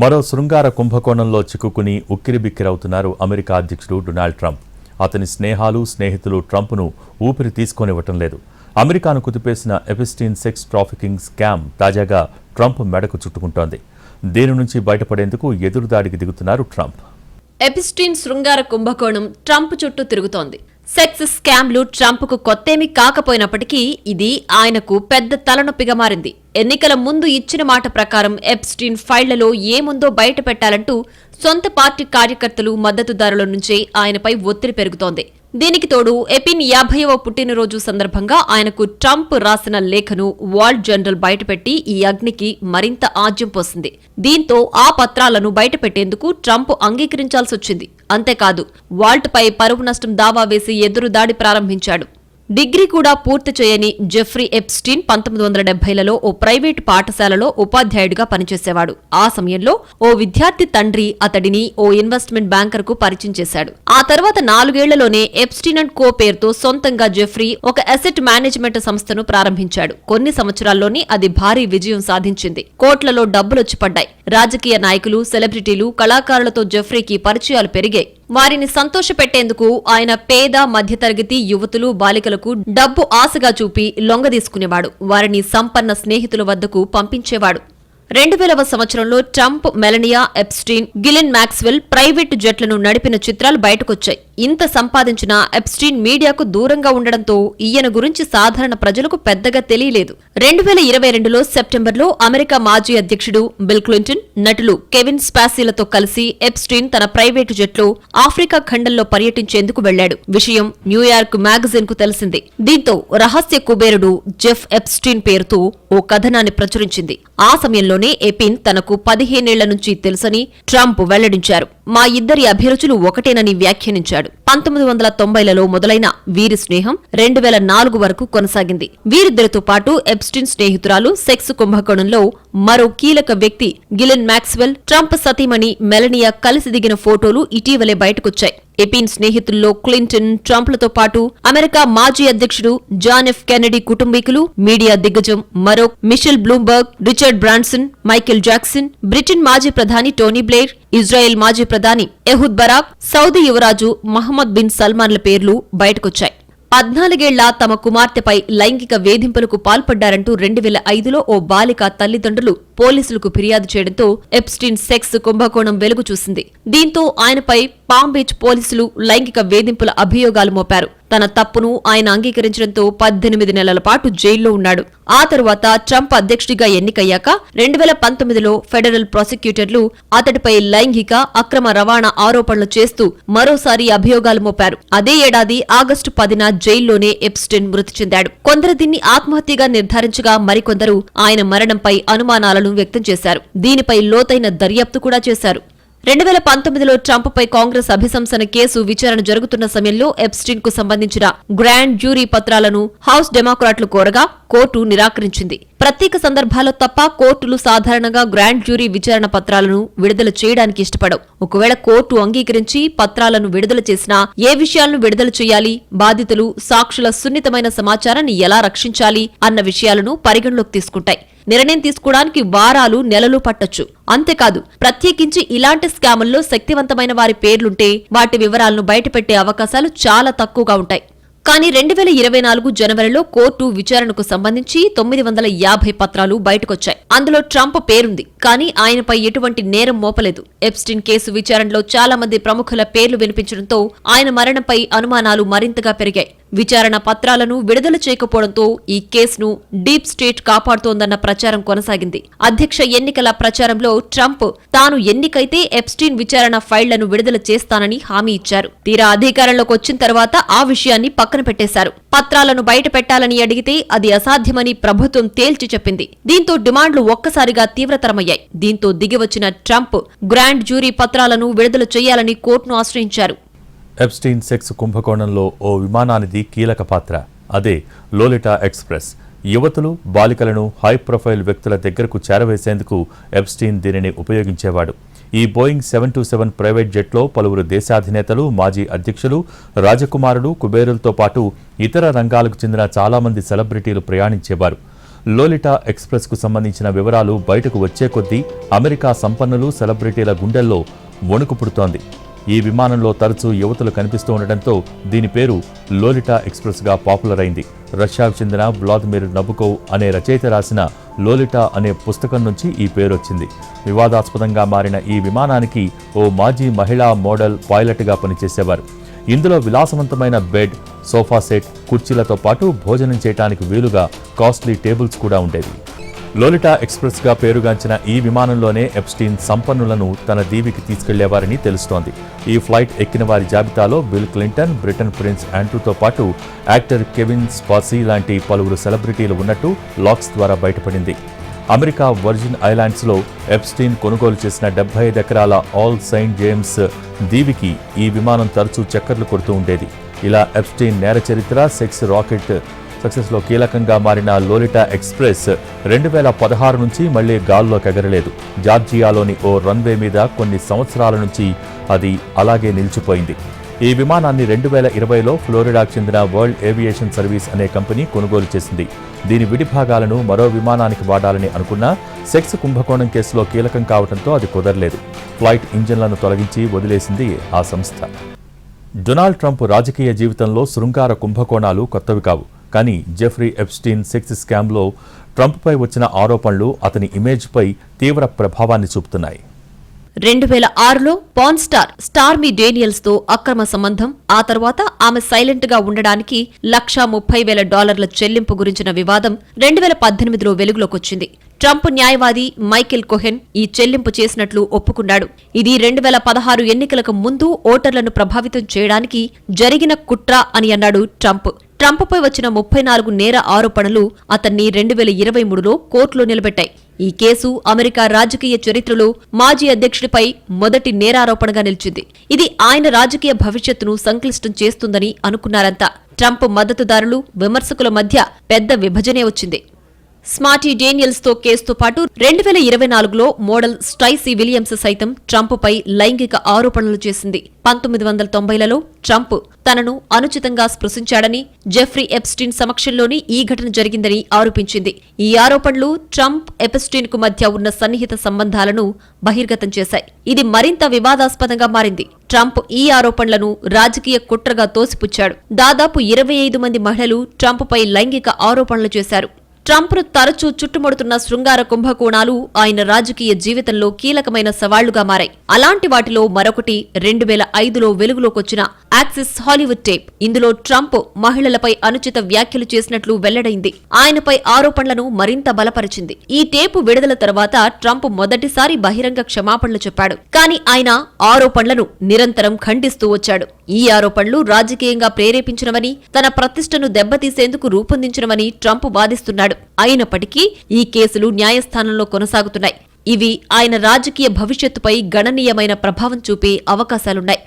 మరో శృంగార కుంభకోణంలో చిక్కుకుని ఉక్కిరిబిక్కిరవుతున్నారు అమెరికా అధ్యక్షుడు డొనాల్డ్ ట్రంప్. అతని స్నేహాలు స్నేహితులు ట్రంప్ను ఊపిరి తీసుకొనివ్వటం లేదు. అమెరికాను కుదిపేసిన ఎపిస్టీన్ సెక్స్ ట్రాఫికింగ్ స్కామ్ తాజాగా ట్రంప్ మెడకు చుట్టుకుంటోంది. దీని నుంచి బయటపడేందుకు ఎదురుదాడికి దిగుతున్నారు ట్రంప్. ఎపిస్టీన్ శృంగార కుంభకోణం ట్రంప్ చుట్టూ తిరుగుతోంది. సెక్స్ స్కామ్లు ట్రంప్కు కొత్తేమీ కాకపోయినప్పటికీ ఇది ఆయనకు పెద్ద తలనొప్పిగా మారింది. ఎన్నికల ముందు ఇచ్చిన మాట ప్రకారం ఎప్స్టీన్ ఫైళ్ళలో ఏముందో బయట పెట్టాలంటూ సొంత పార్టీ కార్యకర్తలు మద్దతుదారుల నుంచే ఆయనపై ఒత్తిడి పెరుగుతోంది. దీనికి తోడు ఎపిన్ యాభైవ పుట్టినరోజు సందర్భంగా ఆయనకు ట్రంప్ రాసిన లేఖను వాల్ జనరల్ బయటపెట్టి ఈ అగ్నికి మరింత ఆజ్యం పోసింది. దీంతో ఆ పత్రాలను బయటపెట్టేందుకు ట్రంప్ అంగీకరించాల్సొచ్చింది. అంతేకాదు వాల్ట్ పై పరువు నష్టం దావా వేసి ఎదురుదాడి ప్రారంభించాడు. డిగ్రీ కూడా పూర్తి చేయని జెఫ్రీ ఎప్స్టీన్ పంతొమ్మిది వందల డెబ్బైలలో ఓ ప్రైవేటు పాఠశాలలో ఉపాధ్యాయుడిగా పనిచేసేవాడు. ఆ సమయంలో ఓ విద్యార్థి తండ్రి అతడిని ఓ ఇన్వెస్ట్మెంట్ బ్యాంకర్కు పరిచయం చేశాడు. ఆ తర్వాత నాలుగేళ్ళలోనే ఎప్స్టీన్ అండ్ కో పేరుతో సొంతంగా జెఫ్రీ ఒక అసెట్ మేనేజ్మెంట్ సంస్థను ప్రారంభించాడు. కొన్ని సంవత్సరాల్లోనే అది భారీ విజయం సాధించింది. కోట్లలో డబ్బులొచ్చి పడ్డాయి. రాజకీయ నాయకులు సెలబ్రిటీలు కళాకారులతో జెఫ్రీకి పరిచయాలు పెరిగాయి. వారిని సంతోషపెట్టేందుకు ఆయన పేద మధ్యతరగతి యువతులు బాలికలు బాలికలకు డబ్బు ఆశగా చూపి లొంగదీసుకునేవాడు. వారిని సంపన్న స్నేహితుల వద్దకు పంపించేవాడు. రెండు వేలవ సంవత్సరంలో Trump Melania Epstein Ghislaine Maxwell private జట్లను నడిపిన చిత్రాలు బయటకొచ్చాయి. ఇంత సంపాదించిన ఎప్స్టీన్ మీడియాకు దూరంగా ఉండడంతో ఈయన గురించి సాధారణ ప్రజలకు పెద్దగా తెలియలేదు. రెండు వేల ఇరవై రెండులో సెప్టెంబర్లో అమెరికా మాజీ అధ్యక్షుడు బిల్ క్లింటన్ నటులు కెవిన్ స్పాసీలతో కలిసి ఎప్స్టీన్ తన ప్రైవేటు జట్లో ఆఫ్రికా ఖండంలో పర్యటించేందుకు వెళ్ళాడు విషయం న్యూయార్క్ మ్యాగజైన్కు తెలిసింది. దీంతో రహస్య కుబేరుడు జెఫ్ ఎప్స్టీన్ పేరుతో ఓ కథనాన్ని ప్రచురించింది. ఆ సమయంలోనే ఎపిన్ తనకు పదిహేనేళ్ళ నుంచి తెలుసని ట్రంప్ వెల్లడించారు. మా ఇద్దరి అభిరుచులు ఒకటేనని వ్యాఖ్యానించాడు. పంతొమ్మిది వందల తొంభైలలో మొదలైన వీరి స్నేహం రెండు వేల నాలుగు వరకు కొనసాగింది. వీరిద్దరితో పాటు ఎప్స్టిన్ స్నేహితురాలు సెక్స్ కుంభకోణంలో మరో కీలక వ్యక్తి గిలెన్ మ్యాక్స్వెల్ ట్రంప్ సతీమణి మెలనియా కలిసి దిగిన ఫోటోలు ఇటీవలే బయటకొచ్చాయి. ఎపిన్ స్నేహితుల్లో క్లింటన్ ట్రంప్లతో పాటు అమెరికా మాజీ అధ్యక్షుడు జాన్ ఎఫ్ కెనడీ కుటుంబీకులు మీడియా దిగ్గజం మరో Michael Bloomberg Richard Branson Michael Jackson Britain మాజీ ప్రధాని టోనీ బ్లేర్ ఇజ్రాయెల్ మాజీ ప్రధాని ఎహుద్ బరాక్ సౌదీ యువరాజు మహమ్మద్ బిన్ సల్మాన్ల పేర్లు బయటకొచ్చాయి. పద్నాలుగేళ్ళ తమ కుమార్తెపై లైంగిక వేధింపులకు పాల్పడ్డారంటూ రెండు వేల ఐదులో ఓ బాలిక తల్లిదండ్రులు పోలీసులకు ఫిర్యాదు చేయడంతో ఎప్స్టీన్ సెక్స్ కుంభకోణం వెలుగు చూసింది దీంతో ఆయనపై పామ్ బీచ్ పోలీసులు లైంగిక వేధింపుల అభియోగాలు మోపారు. తన తప్పును ఆయన అంగీకరించడంతో పద్దెనిమిది నెలల పాటు జైల్లో ఉన్నాడు. ఆ తరువాత ట్రంప్ అధ్యక్షుడిగా ఎన్నికయ్యాక రెండు వేల పంతొమ్మిదిలో ఫెడరల్ ప్రాసిక్యూటర్లు అతడిపై లైంగిక అక్రమ రవాణా ఆరోపణలు చేస్తూ మరోసారి అభియోగాలు మోపారు. అదే ఏడాది ఆగస్టు పదిన జైల్లోనే ఎప్స్టిన్ మృతి చెందాడు. కొందరు దీన్ని ఆత్మహత్యగా నిర్ధారించగా మరికొందరు ఆయన మరణంపై అనుమానాలను వ్యక్తం చేశారు. దీనిపై లోతైన దర్యాప్తు కూడా చేశారు. రెండు వేల పంతొమ్మిదిలో ట్రంప్పై కాంగ్రెస్ అభిశంసన కేసు విచారణ జరుగుతున్న సమయంలో ఎప్స్టిన్కు సంబంధించిన గ్రాండ్ జ్యూరీ పత్రాలను హౌస్ డెమోక్రాట్లు కోరగా కోర్టు నిరాకరించింది. ప్రత్యేక సందర్భాల్లో తప్ప కోర్టులు సాధారణంగా గ్రాండ్ జ్యూరీ విచారణ పత్రాలను విడుదల చేయడానికి ఇష్టపడవు. ఒకవేళ కోర్టు అంగీకరించి పత్రాలను విడుదల చేసినా ఏ విషయాలను విడుదల చేయాలి బాధితులు సాక్షుల సున్నితమైన సమాచారాన్ని ఎలా రక్షించాలి అన్న విషయాలను పరిగణలోకి తీసుకుంటాయి. నిర్ణయం తీసుకోవడానికి వారాలు నెలలు పట్టొచ్చు. అంతేకాదు ప్రత్యేకించి ఇలాంటి స్కాముల్లో శక్తివంతమైన వారి పేర్లుంటే వాటి వివరాలను బయటపెట్టే అవకాశాలు చాలా తక్కువగా ఉంటాయి. కానీ రెండు వేల ఇరవై నాలుగు జనవరిలో కోర్టు విచారణకు సంబంధించి తొమ్మిది వందల యాభై పత్రాలు బయటకొచ్చాయి. అందులో ట్రంప్ పేరుంది. కానీ ఆయనపై ఎటువంటి నేరం మోపలేదు. ఎప్స్టిన్ కేసు విచారణలో చాలా మంది ప్రముఖుల పేర్లు వినిపించడంతో ఆయన మరణంపై అనుమానాలు మరింతగా పెరిగాయి. విచారణ పత్రాలను విడుదల చేయకపోవడంతో ఈ కేసును డీప్ స్టేట్ కాపాడుతోందన్న ప్రచారం కొనసాగింది. అధ్యక్ష ఎన్నికల ప్రచారంలో ట్రంప్ తాను ఎన్నికైతే ఎప్స్టీన్ విచారణ ఫైళ్ళను విడుదల చేస్తానని హామీ ఇచ్చారు. తీరా అధికారంలోకి వచ్చిన తర్వాత ఆ విషయాన్ని పక్కన పెట్టేశారు. పత్రాలను బయట పెట్టాలని అడిగితే అది అసాధ్యమని ప్రభుత్వం తేల్చి చెప్పింది. దీంతో డిమాండ్లు ఒక్కసారిగా తీవ్రతరమయ్యాయి. దీంతో దిగివచ్చిన ట్రంప్ గ్రాండ్ జ్యూరీ పత్రాలను విడుదల చేయాలని కోర్టును ఆశ్రయించారు. ఎప్స్టీన్ సెక్స్ కుంభకోణంలో ఓ విమానానిది కీలక పాత్ర. అదే లోలిటా ఎక్స్ప్రెస్. యువతులు బాలికలను హై ప్రొఫైల్ వ్యక్తుల దగ్గరకు చేరవేసేందుకు ఎప్స్టీన్ దీనిని ఉపయోగించేవాడు. ఈ Boeing seven two seven private జెట్లో పలువురు దేశాధినేతలు మాజీ అధ్యక్షులు రాజకుమారులు కుబేరులతో పాటు ఇతర రంగాలకు చెందిన చాలామంది సెలబ్రిటీలు ప్రయాణించేవారు. లోలిటా ఎక్స్ప్రెస్కు సంబంధించిన వివరాలు బయటకు వచ్చే కొద్దీ అమెరికా సంపన్నులు సెలబ్రిటీల గుండెల్లో వణుకు పుడుతోంది. ఈ విమానంలో తరచూ యువతులు కనిపిస్తూ ఉండటంతో దీని పేరు లోలిటా ఎక్స్ప్రెస్గా పాపులర్ అయింది. రష్యాకు చెందిన వ్లాదిమిర్ నబుకోవ్ అనే రచయిత రాసిన లోలిటా అనే పుస్తకం నుంచి ఈ పేరు వచ్చింది వివాదాస్పదంగా మారిన ఈ విమానానికి ఓ మాజీ మహిళా మోడల్ పైలట్గా పనిచేసేవారు. ఇందులో విలాసవంతమైన బెడ్ సోఫా సెట్ కుర్చీలతో పాటు భోజనం చేయడానికి వీలుగా కాస్ట్లీ టేబుల్స్ కూడా ఉండేవి. లోలిటా ఎక్స్ప్రెస్గా పేరుగాంచిన ఈ విమానంలోనే ఎప్స్టీన్ సంపన్నులను తన దీవికి తీసుకెళ్ళేవారని తెలుస్తోంది. ఈ ఫ్లైట్ ఎక్కిన వారి జాబితాలో బిల్ క్లింటన్ బ్రిటన్ ప్రిన్స్ ఆండ్రూతో పాటు యాక్టర్ కెవిన్ స్పాసీ లాంటి పలువురు సెలబ్రిటీలు ఉన్నట్టు లాక్స్ ద్వారా బయటపడింది. అమెరికా వర్జిన్ ఐలాండ్స్లో ఎప్స్టీన్ కొనుగోలు చేసిన డెబ్బై ఐదు ఎకరాల ఆల్ సెయింట్ జేమ్స్ దీవికి ఈ విమానం తరచూ చక్కర్లు కొడుతూ ఉండేది. ఇలా ఎప్స్టీన్ నేర చరిత్ర సెక్స్ రాకెట్ సక్సెస్లో కీలకంగా మారిన లోలిటా ఎక్స్ప్రెస్ రెండు వేల పదహారు నుంచి మళ్ళీ గాల్లోకి ఎగరలేదు. జార్జియాలోని ఓ రన్వే మీద కొన్ని సంవత్సరాల నుంచి అది అలాగే నిలిచిపోయింది. ఈ విమానాన్ని రెండు వేల ఇరవైలో ఫ్లోరిడాకు చెందిన వరల్డ్ ఏవియేషన్ సర్వీస్ అనే కంపెనీ కొనుగోలు చేసింది. దీని విడిభాగాలను మరో విమానానికి వాడాలని అనుకున్నా సెక్స్ కుంభకోణం కేసులో కీలకం కావడంతో అది కుదరలేదు. ఫ్లైట్ ఇంజన్లను తొలగించి వదిలేసింది ఆ సంస్థ. డొనాల్డ్ ట్రంప్ రాజకీయ జీవితంలో శృంగార కుంభకోణాలు కొత్తవి కావు. కానీ జెఫ్రీ ఎప్స్టీన్ సెక్స్ స్కామ్లో ట్రంప్పై వచ్చిన ఆరోపణలు అతని ఇమేజ్పై తీవ్ర ప్రభావాన్ని చూపుతున్నాయి. రెండు వేల ఆరులో పాన్ స్టార్ స్టార్మీ డేనియల్స్తో అక్రమ సంబంధం ఆ తర్వాత ఆమె సైలెంట్గా ఉండడానికి లక్షా ముప్పై వేల డాలర్ల చెల్లింపు గురించిన వివాదం రెండు వేల పద్దెనిమిదిలో వెలుగులోకొచ్చింది. ట్రంప్ న్యాయవాది మైకెల్ కొహెన్ ఈ చెల్లింపు చేసినట్లు ఒప్పుకున్నాడు. ఇది రెండు వేల పదహారు ఎన్నికలకు ముందు ఓటర్లను ప్రభావితం చేయడానికి జరిగిన కుట్ర అని అన్నాడు ట్రంప్. ట్రంప్పై వచ్చిన ముప్పై నాలుగు నేర ఆరోపణలు అతన్ని రెండు వేల ఇరవై మూడులో కోర్టులో నిలబెట్టాయి. ఈ కేసు అమెరికా రాజకీయ చరిత్రలో మాజీ అధ్యక్షుడిపై మొదటి నేరారోపణగా నిలిచింది. ఇది ఆయన రాజకీయ భవిష్యత్తును సంక్లిష్టం చేస్తుందని అనుకున్నారంతా. ట్రంప్ మద్దతుదారులు విమర్శకుల మధ్య పెద్ద విభజనే వచ్చింది. స్మార్టీ డేనియల్స్తో కేసుతో పాటు రెండు వేల ఇరవై నాలుగులో మోడల్ స్టైసీ విలియమ్స్ సైతం ట్రంప్పై లైంగిక ఆరోపణలు చేసింది. పంతొమ్మిది వందల తొంభైలలో ట్రంప్ తనను అనుచితంగా స్పృశించాడని జెఫ్రీ ఎప్స్టీన్ సమక్షంలోనే ఈ ఘటన జరిగిందని ఆరోపించింది. ఈ ఆరోపణలు ట్రంప్ ఎప్స్టీన్కు మధ్య ఉన్న సన్నిహిత సంబంధాలను బహిర్గతం చేశాయి. ఇది మరింత వివాదాస్పదంగా మారింది. ట్రంప్ ఈ ఆరోపణలను రాజకీయ కుట్రగా తోసిపుచ్చాడు. దాదాపు ఇరవై ఐదు మంది మహిళలు ట్రంప్పై లైంగిక ఆరోపణలు చేశారు. ట్రంప్ను తరచూ చుట్టుముడుతున్న శృంగార కుంభకోణాలు ఆయన రాజకీయ జీవితంలో కీలకమైన సవాళ్ళుగా మారాయి. అలాంటి వాటిలో మరొకటి రెండు వేల ఐదులో వెలుగులోకొచ్చిన యాక్సిస్ హాలీవుడ్ టేప్. ఇందులో ట్రంప్ మహిళలపై అనుచిత వ్యాఖ్యలు చేసినట్లు వెల్లడైంది. ఆయనపై ఆరోపణలను మరింత బలపరిచింది. ఈ టేపు విడుదల తర్వాత ట్రంప్ మొదటిసారి బహిరంగ క్షమాపణలు చెప్పాడు. కానీ ఆయన ఆరోపణలను నిరంతరం ఖండిస్తూ వచ్చాడు. ఈ ఆరోపణలు రాజకీయంగా ప్రేరేపించినవని తన ప్రతిష్టను దెబ్బతీసేందుకు రూపొందించినవని ట్రంప్ వాదిస్తున్నాడు. అయినప్పటికీ ఈ కేసులు న్యాయస్థానంలో కొనసాగుతున్నాయి. ఇవి ఆయన రాజకీయ భవిష్యత్తుపై గణనీయమైన ప్రభావం చూపే అవకాశాలున్నాయి.